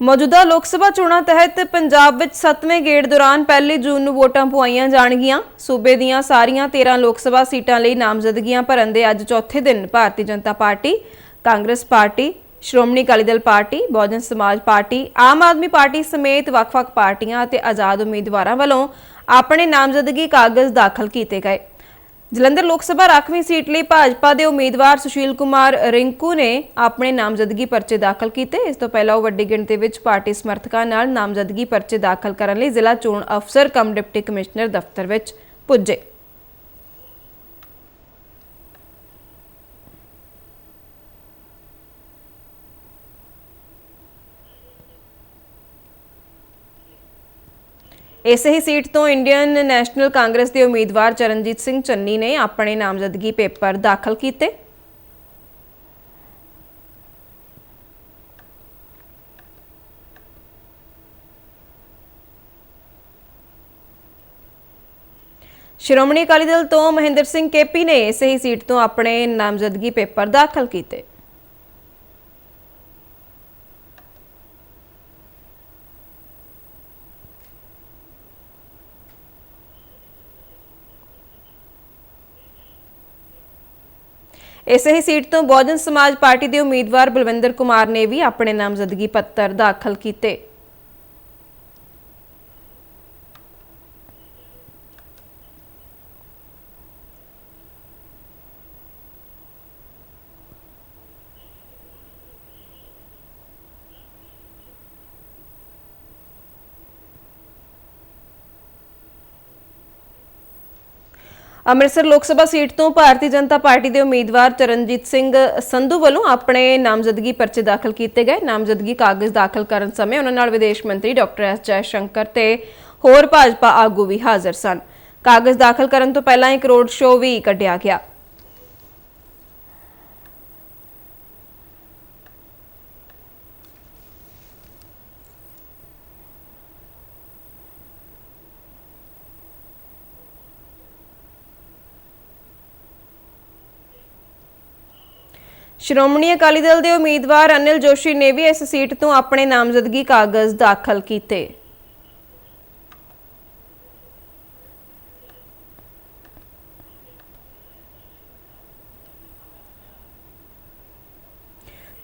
ਮੌਜੂਦਾ ਲੋਕ ਸਭਾ ਚੋਣਾਂ ਤਹਿਤ ਪੰਜਾਬ ਵਿੱਚ 7ਵੇਂ ਗੇੜ ਦੌਰਾਨ ਪਹਿਲੀ ਜੂਨ ਨੂੰ ਵੋਟਾਂ ਪੁਆਈਆਂ ਜਾਣਗੀਆਂ। ਸੂਬੇ ਦੀਆਂ ਸਾਰੀਆਂ 13 ਲੋਕ ਸਭਾ ਸੀਟਾਂ ਲਈ ਨਾਮਜ਼ਦਗੀਆਂ ਭਰਨ ਦੇ ਅੱਜ ਚੌਥੇ ਦਿਨ Bharatiya Janata Party, Congress Party, Shiromani Akali Dal Party, Bahujan Samaj Party, Aam ਆਦਮੀ ਪਾਰਟੀ ਸਮੇਤ ਵੱਖ-ਵੱਖ ਪਾਰਟੀਆਂ ਅਤੇ ਆਜ਼ਾਦ ਉਮੀਦਵਾਰਾਂ ਵੱਲੋਂ ਆਪਣੇ ਨਾਮਜ਼ਦਗੀ ਕਾਗਜ਼ ਦਾਖਲ ਕੀਤੇ ਗਏ। ਜਲੰਧਰ ਲੋਕ ਸਭਾ ਰਾਖਵੀਂ ਸੀਟ ਲਈ ਭਾਜਪਾ ਦੇ ਉਮੀਦਵਾਰ ਸੁਸ਼ੀਲ ਕੁਮਾਰ ਰਿੰਕੂ ਨੇ ਆਪਣੇ ਨਾਮਜ਼ਦਗੀ ਪਰਚੇ ਦਾਖਲ ਕੀਤੇ। ਇਸ ਤੋਂ ਪਹਿਲਾਂ ਉਹ ਵੱਡੀ ਗਿਣਤੀ ਵਿੱਚ ਪਾਰਟੀ ਸਮਰਥਕਾਂ ਨਾਲ ਨਾਮਜ਼ਦਗੀ ਪਰਚੇ ਦਾਖਲ ਕਰਨ ਲਈ ਜ਼ਿਲ੍ਹਾ ਚੋਣ ਅਫਸਰ, ਕਮ ਡਿਪਟੀ ਕਮਿਸ਼ਨਰ ਦਫ਼ਤਰ ਵਿੱਚ ਪੁੱਜੇ। ਇਸੇ ਹੀ ਸੀਟ ਤੋਂ ਇੰਡੀਅਨ ਨੈਸ਼ਨਲ ਕਾਂਗਰਸ ਦੇ ਉਮੀਦਵਾਰ ਚਰਨਜੀਤ ਸਿੰਘ ਚੰਨੀ ਨੇ ਆਪਣੇ ਨਾਮਜ਼ਦਗੀ ਪੇਪਰ ਦਾਖਲ ਕੀਤੇ। ਸ਼੍ਰੋਮਣੀ ਅਕਾਲੀ ਦਲ ਤੋਂ ਮਹਿੰਦਰ ਸਿੰਘ ਕੇਪੀ ਨੇ ਇਸੇ ਹੀ ਸੀਟ ਤੋਂ ਆਪਣੇ ਨਾਮਜ਼ਦਗੀ ਪੇਪਰ ਦਾਖਲ ਕੀਤੇ। ਇਸੇ ਹੀ ਸੀਟ ਤੋਂ ਬਹੁਜਨ ਸਮਾਜ ਪਾਰਟੀ ਦੇ ਉਮੀਦਵਾਰ ਬਲਵਿੰਦਰ ਕੁਮਾਰ ਨੇ ਵੀ ਆਪਣੇ ਨਾਮਜ਼ਦਗੀ ਪੱਤਰ ਦਾਖਲ ਕੀਤੇ। ਅੰਮ੍ਰਿਤਸਰ ਲੋਕ ਸਭਾ ਸੀਟ ਤੋਂ ਭਾਰਤੀ ਜਨਤਾ ਪਾਰਟੀ ਦੇ ਉਮੀਦਵਾਰ ਚਰਨਜੀਤ ਸਿੰਘ ਸੰਧੂ ਵੱਲੋਂ ਆਪਣੇ ਨਾਮਜ਼ਦਗੀ ਪਰਚੇ ਦਾਖਲ ਕੀਤੇ ਗਏ। ਨਾਮਜ਼ਦਗੀ ਕਾਗਜ਼ ਦਾਖਲ ਕਰਨ ਸਮੇਂ ਉਹਨਾਂ ਨਾਲ ਵਿਦੇਸ਼ ਮੰਤਰੀ ਡਾਕਟਰ ਐਸ ਜੈ ਸ਼ੰਕਰ ਤੇ ਹੋਰ ਭਾਜਪਾ ਆਗੂ ਵੀ ਹਾਜ਼ਰ ਸਨ। ਕਾਗਜ਼ ਦਾਖਲ ਕਰਨ ਤੋਂ ਪਹਿਲਾਂ ਇੱਕ ਰੋਡ ਸ਼ੋਅ ਵੀ ਕੱਢਿਆ ਗਿਆ। ਸ਼੍ਰੋਮਣੀ ਅਕਾਲੀ ਦਲ ਦੇ ਉਮੀਦਵਾਰ ਅਨਿਲ ਜੋਸ਼ੀ ਨੇ ਵੀ ਇਸ ਸੀਟ ਤੋਂ ਆਪਣੇ ਨਾਮਜ਼ਦਗੀ ਕਾਗਜ਼ ਦਾਖਲ ਕੀਤੇ।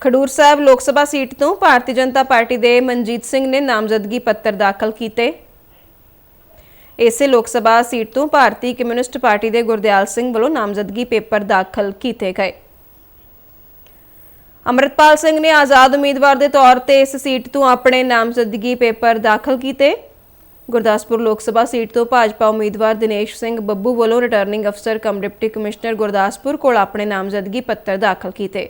ਖਡੂਰ ਸਾਹਿਬ ਲੋਕ ਸਭਾ ਸੀਟ ਤੋਂ ਭਾਰਤੀ ਜਨਤਾ ਪਾਰਟੀ ਦੇ ਮਨਜੀਤ ਸਿੰਘ ਨੇ ਨਾਮਜ਼ਦਗੀ ਪੱਤਰ ਦਾਖਲ ਕੀਤੇ। ਇਸੇ ਲੋਕ ਸਭਾ ਸੀਟ ਤੋਂ ਭਾਰਤੀ ਕਮਿਊਨਿਸਟ ਪਾਰਟੀ ਦੇ ਗੁਰਦਿਆਲ ਸਿੰਘ ਵੱਲੋਂ ਨਾਮਜ਼ਦਗੀ ਪੇਪਰ ਦਾਖਲ ਕੀਤੇ ਗਏ। ਅਮਰਿਤਪਾਲ ਸਿੰਘ ਨੇ ਆਜ਼ਾਦ ਉਮੀਦਵਾਰ ਦੇ ਤੌਰ ਤੇ ਇਸ ਸੀਟ ਤੋਂ ਆਪਣੇ ਨਾਮਜ਼ਦਗੀ ਪੇਪਰ ਦਾਖਲ ਕੀਤੇ। ਗੁਰਦਾਸਪੁਰ ਲੋਕ ਸਭਾ ਸੀਟ ਤੋਂ ਭਾਜਪਾ ਉਮੀਦਵਾਰ ਦਿਨੇਸ਼ ਸਿੰਘ ਬੱਬੂ ਵੱਲੋਂ ਰਿਟਰਨਿੰਗ ਅਫਸਰ ਕਮ ਡਿਪਟੀ ਕਮਿਸ਼ਨਰ ਗੁਰਦਾਸਪੁਰ ਕੋਲ ਆਪਣੇ ਨਾਮਜ਼ਦਗੀ ਪੱਤਰ ਦਾਖਲ ਕੀਤੇ।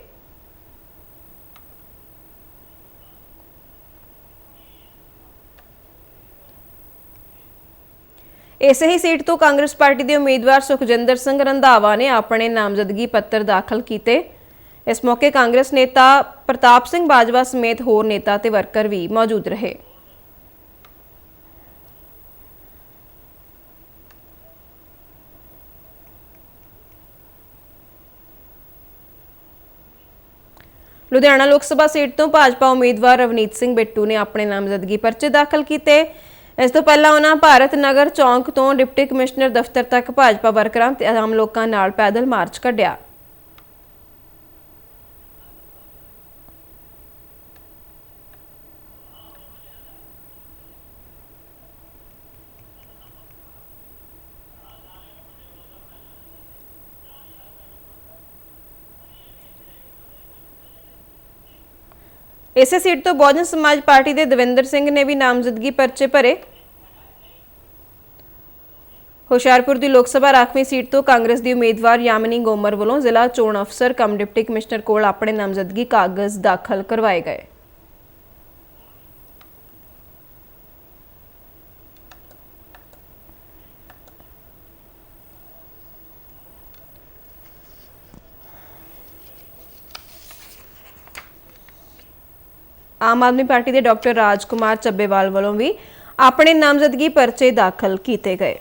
ਇਸੇ ਹੀ ਸੀਟ ਤੋਂ ਕਾਂਗਰਸ ਪਾਰਟੀ ਦੇ ਉਮੀਦਵਾਰ ਸੁਖਜਿੰਦਰ ਸਿੰਘ ਰੰਧਾਵਾ ਨੇ ਆਪਣੇ ਨਾਮਜ਼ਦਗੀ ਪੱਤਰ ਦਾਖਲ ਕੀਤੇ। ਇਸ ਮੌਕੇ ਕਾਂਗਰਸ ਨੇਤਾ ਪ੍ਰਤਾਪ ਸਿੰਘ ਬਾਜਵਾ ਸਮੇਤ ਹੋਰ ਨੇਤਾ ਤੇ ਵਰਕਰ ਵੀ ਮੌਜੂਦ ਰਹੇ। ਲੁਧਿਆਣਾ ਲੋਕ ਸਭਾ ਸੀਟ ਤੋਂ ਭਾਜਪਾ ਉਮੀਦਵਾਰ ਰਵਨੀਤ ਸਿੰਘ ਬਿੱਟੂ ਨੇ ਆਪਣੇ ਨਾਮਜ਼ਦਗੀ ਪਰਚੇ ਦਾਖਲ ਕੀਤੇ। ਇਸ ਤੋਂ ਪਹਿਲਾਂ ਉਹਨਾਂ ਭਾਰਤ ਨਗਰ ਚੌਂਕ ਤੋਂ ਡਿਪਟੀ ਕਮਿਸ਼ਨਰ ਦਫ਼ਤਰ ਤੱਕ ਭਾਜਪਾ ਵਰਕਰਾਂ ਤੇ ਆਮ ਲੋਕਾਂ ਨਾਲ ਪੈਦਲ ਮਾਰਚ ਕੱਢਿਆ। ਇਸੇ ਸੀਟ ਤੋਂ ਬਹੁਜਨ ਸਮਾਜ ਪਾਰਟੀ ਦੇ ਦਵਿੰਦਰ ਸਿੰਘ ਨੇ ਵੀ ਨਾਮਜ਼ਦਗੀ ਪਰਚੇ ਭਰੇ। ਹੁਸ਼ਿਆਰਪੁਰ ਦੀ ਲੋਕ ਸਭਾ ਰਾਖਵੀਂ ਸੀਟ ਤੋਂ ਕਾਂਗਰਸ ਦੀ ਉਮੀਦਵਾਰ ਯਾਮਨੀ ਗੋਮਰ ਵੱਲੋਂ ਜ਼ਿਲ੍ਹਾ ਚੋਣ ਅਫਸਰ ਕਮ ਡਿਪਟੀ ਕਮਿਸ਼ਨਰ ਕੋਲ ਆਪਣੇ ਨਾਮਜ਼ਦਗੀ ਕਾਗਜ਼ ਦਾਖਲ ਕਰਵਾਏ ਗਏ। ਆਮ ਆਦਮੀ ਪਾਰਟੀ ਦੇ ਡਾਕਟਰ ਰਾਜਕੁਮਾਰ ਚੱਬੇਵਾਲ ਵੱਲੋਂ ਵੀ ਆਪਣੇ ਨਾਮਜ਼ਦਗੀ ਪਰਚੇ ਦਾਖਲ ਕੀਤੇ ਗਏ।